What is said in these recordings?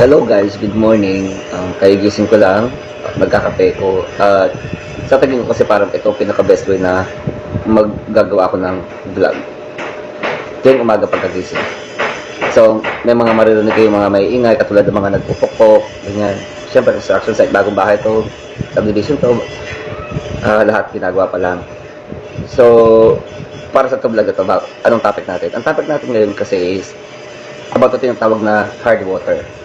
Hello guys, good morning. Um, kagigising ko lang, magkakape ko. At sa tingin ko kasi parang ito pinaka best way na maggagawa ko ng vlog. Tuwing umaga pagkagising. So, may mga maririnig kayo mga may ingay, katulad ng mga nagpupukpok, ganyan. Siyempre, construction site, bagong bahay to, subdivision to, ah, lahat ginagawa pa lang. So, para sa to vlog ito, anong topic natin? Ang topic natin ngayon kasi is about ito tinatawag na hard water.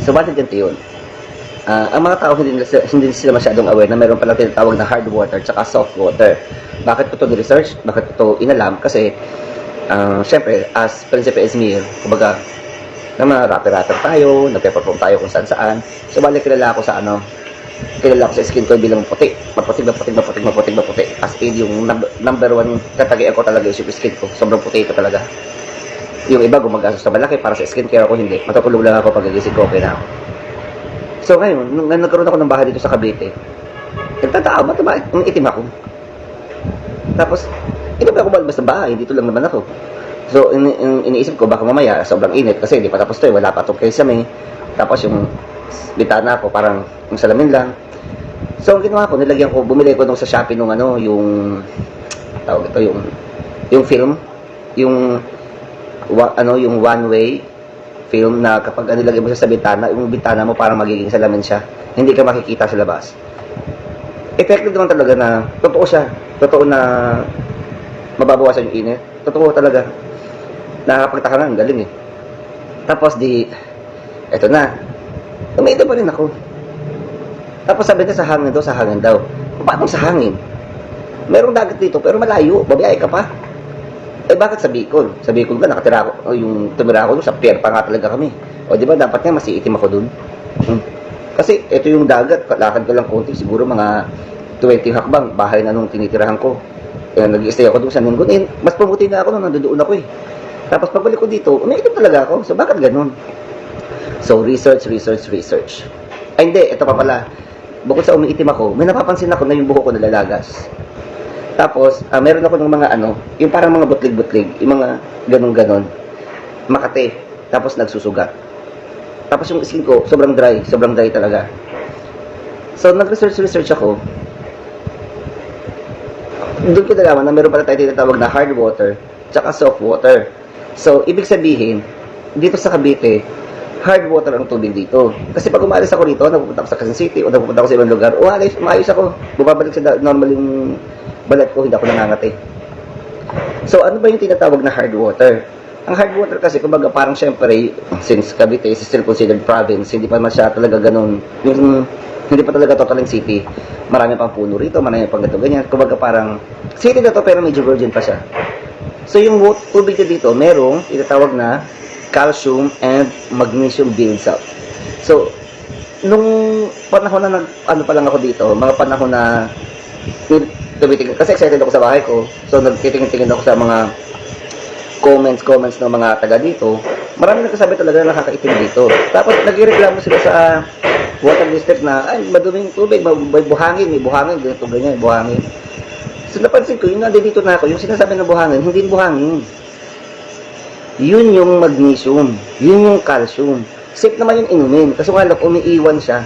So, bakit ganito yun? Ah, ang mga tao hindi, hindi sila masyadong aware na meron palang tinatawag na hard water tsaka soft water. Bakit ko ito ni-research? Bakit ko ito inalam? Kasi, ah, syempre, as Prinsipe Esmir, kumbaga, na mga rapper-rapper tayo, nagpe-perform tayo kung saan-saan. So, balik kilala ako sa ano, kilala ko sa skin ko bilang puti. Maputi, maputi, maputi, maputi, maputi. As in, yung num- number one katagian ko talaga yung skin ko. Sobrang puti ito talaga. Yung iba gumagastos sa malaki para sa skincare ako hindi. Matutulog lang ako pag nagising ko, okay na ako. So ngayon, nung nung nagkaroon ako ng bahay dito sa Cavite, nagtataka, ba't ba ang itim ako? Tapos, hindi ba ako malabas ng bahay? Dito lang naman ako. So, ini in- iniisip ko, baka mamaya, sobrang init, kasi hindi pa tapos to eh, wala pa itong kesame. Tapos yung bitana ko, parang yung salamin lang. So, ang ginawa ko, nilagyan ko, bumili ko nung sa Shopee nung ano, yung, tawag ito, yung, yung film, yung, wa, ano, yung one way film na kapag ano, nilagay mo siya sa bitana, yung bitana mo parang magiging salamin siya. Hindi ka makikita sa labas. Effective naman talaga na, totoo siya. Totoo na mababawasan yung init. Totoo talaga. Nakakapagtaka nga, ang galing eh. Tapos di, eto na. Umiinom pa rin ako. Tapos sabi niya sa hangin daw, sa hangin daw. Paano sa hangin? Merong dagat dito, pero malayo. Babiyahe ka pa. Eh bakit sa Bicol? Sa Bicol ba nakatira ako, o yung tumira ako sa pier pa nga talaga kami. O di ba dapat nga masiitim ako doon. Hmm. Kasi ito yung dagat, lakad ka lang konti, siguro mga 20 hakbang, bahay na nung tinitirahan ko. Eh, nag-stay ako doon sa Ninggon. Eh, mas pumuti na ako nung nandoon ako eh. Tapos pagbalik ko dito, umiitim talaga ako. So bakit ganun? So research, research, research. Ay hindi, ito pa pala. Bukod sa umiitim ako, may napapansin ako na yung buhok ko nalalagas. Tapos, ah, meron ako ng mga ano, yung parang mga butlig-butlig, yung mga ganun-ganon. Makate. Tapos nagsusugat. Tapos yung skin ko, sobrang dry. Sobrang dry talaga. So, nag-research-research ako. Doon ko nalaman na meron pala tayo tinatawag na hard water tsaka soft water. So, ibig sabihin, dito sa Cavite, hard water ang tubig dito. Kasi pag umalis ako rito, napupunta ako sa Quezon City o napupunta ako sa ibang lugar, umalis, umayos ako. Bumabalik sa normal yung balat ko, hindi ako nangangati. So, ano ba yung tinatawag na hard water? Ang hard water kasi, kumbaga parang syempre, since Cavite is still considered province, hindi pa man siya talaga ganun, yung, hindi pa talaga totaling city. Marami pang puno rito, marami pang gato ganyan. Kumbaga parang, city na to pero medyo virgin pa siya. So, yung tubig na dito, merong tinatawag na calcium and magnesium builds up. So, nung panahon na nag, ano pa lang ako dito, mga panahon na tumitingin, kasi excited ako sa bahay ko. So, nagtitingin-tingin ako sa mga comments, comments ng mga taga dito. Marami nagsasabi talaga na nakakaitim dito. Tapos, nagreklamo sila sa water district na, ay, maduming tubig, may buhangin, may buhangin, ganito, ganyan, buhangin. So, napansin ko, yung nandito na ako, yung sinasabi ng buhangin, hindi buhangin. Yun yung magnesium. Yun yung calcium. Safe naman yung inumin. Kasi nga lang, umiiwan siya.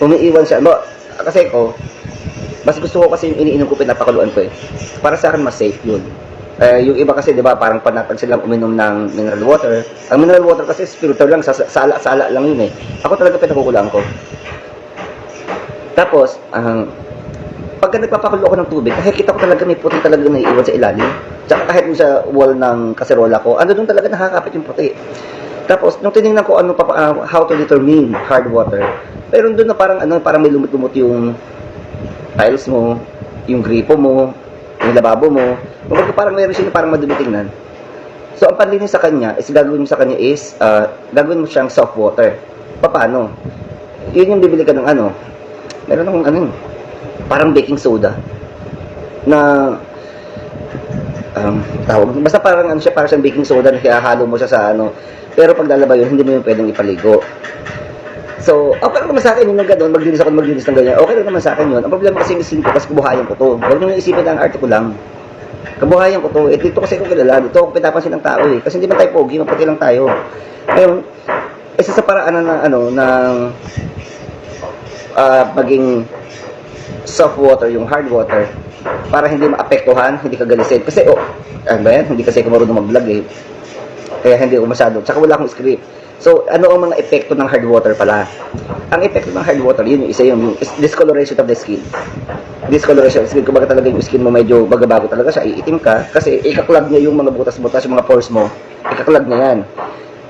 Umiiwan siya. Ba, kasi ko, mas gusto ko kasi yung iniinom ko, pinapakuluan ko eh. Para sa akin, mas safe yun. Eh, yung iba kasi, di ba, parang panatag silang uminom ng mineral water. Ang mineral water kasi, spiritual lang, sa- sala-sala lang yun eh. Ako talaga pinakukulaan ko. Tapos, ang pagka nagpapakulo ako ng tubig, nakikita ko talaga may puti talaga na iiwan sa ilalim. Tsaka kahit sa wall ng kaserola ko, ano doon talaga nakakapit yung puti. Tapos, nung tinignan ko ano, pa, ah, how to determine hard water, meron doon na parang, ano, parang may lumot-lumot yung tiles mo, yung gripo mo, yung lababo mo. Kumbaga parang meron siya parang madumi tingnan. So, ang panlinis sa kanya, is gagawin mo sa kanya is, ah, gagawin mo siyang soft water. Paano? Yun yung bibili ka ng ano, meron akong ano, parang baking soda na um, tawag, basta parang ano siya, parang siyang baking soda na halo mo siya sa ano, pero pag lalaba yun, hindi mo yung pwedeng ipaligo. So, okay naman sa akin yung gano'n, maglinis ako maglinis ng ganyan. Okay naman sa akin yun. Ang problema kasi misin ko, kasi kabuhayan ko to. Huwag nyo isipin ang arte ko lang. Kabuhayan ko to. Eh, dito kasi ako kilala. Dito ako pinapansin ng tao eh. Kasi hindi man tayo pogi, maputi lang tayo. Ngayon, isa sa paraan na ano ng ah, maging soft water, yung hard water, para hindi maapektuhan, hindi ka galisin. Kasi, oh, ano ba yan? Hindi kasi ako marunong mag-vlog eh. Kaya hindi ako masyado. Tsaka wala akong script. So, ano ang mga epekto ng hard water pala? Ang epekto ng hard water, yun yung isa yung, yung discoloration of the skin. Discoloration of the skin, kumbaga talaga yung skin mo medyo bagabago talaga siya, iitim ka, kasi ikaklag niya yung mga butas-butas, yung mga pores mo, ikaklag niya yan.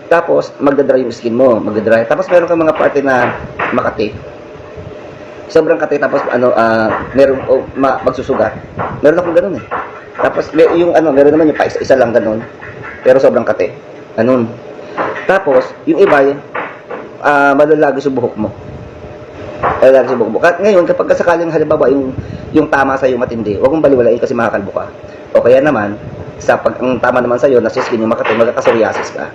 Tapos, magdadry yung skin mo, magdadry. Tapos, meron kang mga parte na makati. Sobrang kati, tapos ano, ah, meron, oh, ma, magsusugat. Meron akong ganun eh. Tapos, yung ano, meron naman yung pa isa-isa lang ganun. Pero sobrang kati. Ganun. Tapos, yung iba, ah, malalagi sa buhok mo. Malalagi sa buhok mo. At ngayon, kapag sakaling halimbawa yung, yung tama sa'yo matindi, huwag mong baliwalain kasi makakalbo ka. O kaya naman, sa pag ang tama naman sa'yo, nasa skin yung makati, magkakasoriasis ka.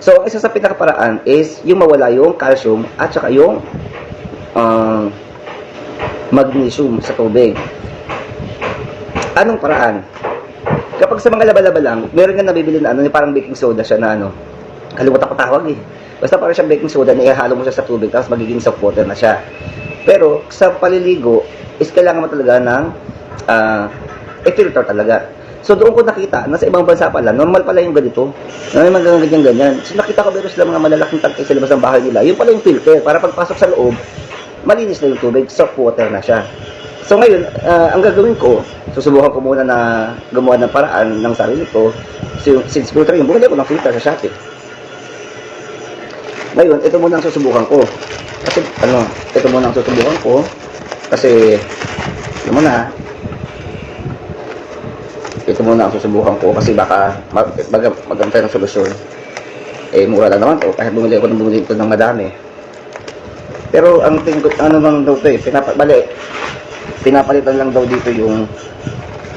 So, ang isa sa pinakaparaan is yung mawala yung calcium at saka yung ah, magnesium sa tubig. Anong paraan? Kapag sa mga laba-laba lang, meron nga nabibili na ano, parang baking soda siya na ano, kalimutan ko tawag eh. Basta parang siyang baking soda na ihalo mo siya sa tubig, tapos magiging soft water na siya. Pero sa paliligo, is kailangan mo talaga ng ah, i-filter talaga. So doon ko nakita, nasa ibang bansa pala, normal pala yung ganito. Na may mga ganyan ganyan. So nakita ko pero sila mga malalaking tangke sa labas ng bahay nila. Yun pala yung filter, para pagpasok sa loob, malinis na yung tubig, soft water na siya. So ngayon, ah, ang gagawin ko, susubukan ko muna na gumawa ng paraan ng sarili ko. So, since filter yung bumili ko ng filter sa Shopee. Ngayon, ito muna ang susubukan ko. Kasi, ano, ito muna ang susubukan ko. Kasi, alam mo na, ito muna ang susubukan ko kasi baka mag, mag, magantay ng solusyon. Eh, mura lang naman to. Kahit bumili ako ng bumili ito ng madami. Pero ang tingin ano lang daw to eh, pinapa, pinapalitan lang daw dito yung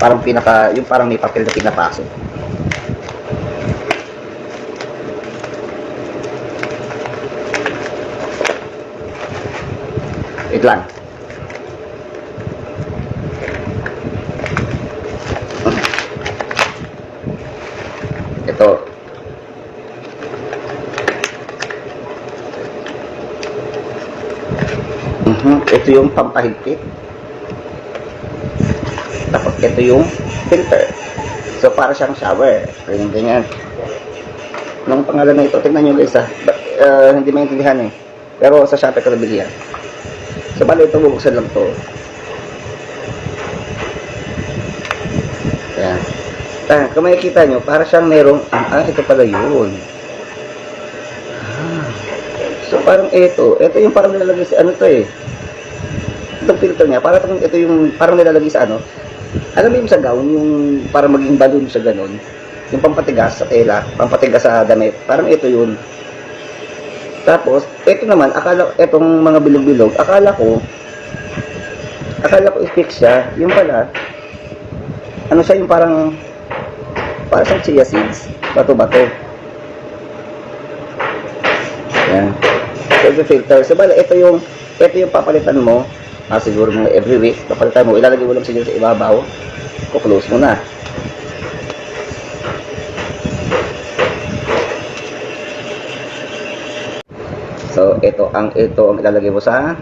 parang pinaka, yung parang may papel na pinapasok. Wait lang. Ito. Mhm, Ito yung pampahigpit. Tapos ito yung filter. So para siyang shower. Ganyan ganyan. Nung pangalan na ito, tingnan nyo guys ha. Ba- uh, hindi maintindihan eh. Pero sa Shopee ko nabili yan. So bali ito, bubuksan lang to. Ayan. Ah, kung makikita nyo, para siyang merong, ah, ito pala yun. Ah. So parang ito, ito yung parang nilalagay sa ano to eh. Itong filter niya, parang itong- ito yung parang nilalagay sa ano. Alam mo yung sa gown, yung parang maging balloon siya ganun. Yung pampatigas sa tela, pampatigas sa damit. Parang ito yun. Tapos, ito naman, akala, etong mga bilog-bilog, akala ko, akala ko i-fix siya. Yung pala, ano siya yung parang, parang sa chia seeds, bato-bato. Yan. So, ito filter. So, bala, ito yung, ito yung papalitan mo, ah, siguro mga every week, papalitan mo, ilalagay mo lang siguro sa ibabaw, kuklose mo na. So, ito ang ito ang ilalagay mo sa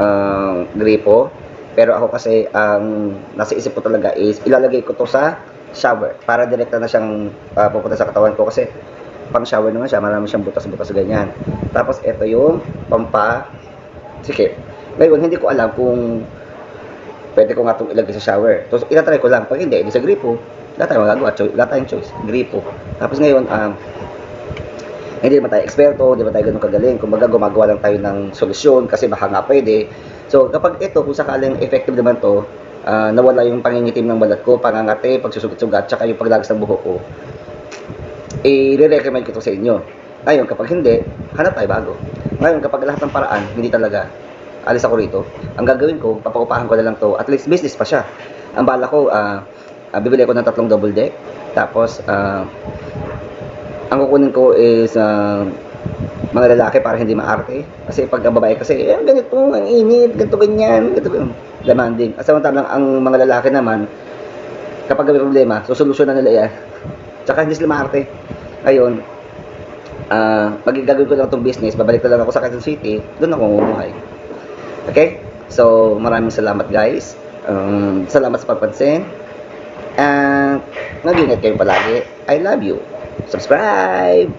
ang gripo. Pero ako kasi ang nasa isip ko talaga is ilalagay ko to sa shower para direkta na siyang ah, pupunta sa katawan ko kasi pang shower naman siya, marami siyang butas-butas ganyan. Tapos ito yung pampa sikip. Ngayon, hindi ko alam kung pwede ko nga itong ilagay sa shower. So, itatry ko lang. Pag hindi, hindi sa gripo. Wala tayong magagawa. Wala tayong choice. Gripo. Tapos ngayon, um, hindi naman tayo eksperto, hindi naman tayo ganun kagaling. Kumbaga, gumagawa lang tayo ng solusyon kasi baka nga pwede. So, kapag ito, kung sakaling effective naman to, ah, nawala yung pangingitim ng balat ko, pangangate, pagsusugat-sugat, tsaka yung paglagas ng buhok ko, i-recommend ko to sa inyo. Ngayon, kapag hindi, hanap tayo bago. Ngayon, kapag lahat ng paraan, hindi talaga, alis ako rito. Ang gagawin ko, papaupahan ko na lang to. At least business pa siya. Ang bala ko, ah, ah, bibili ako ng tatlong double deck. Tapos, ah, ang kukunin ko is ah, mga lalaki para hindi maarte. Kasi pag babae kasi, eh, ganito, ang init, ganito, ganyan, ganito, ganyan. Demanding. At samantalang ang mga lalaki naman, kapag may problema, susolusyonan nila yan. Tsaka hindi sila maarte. Ngayon, ah pag gagawin ko lang itong business, babalik na lang ako sa Quezon City, doon ako mamumuhay. Okay? So, maraming salamat guys. Um, salamat sa pagpansin. And, mag-ingat kayo palagi. I love you. Subscribe!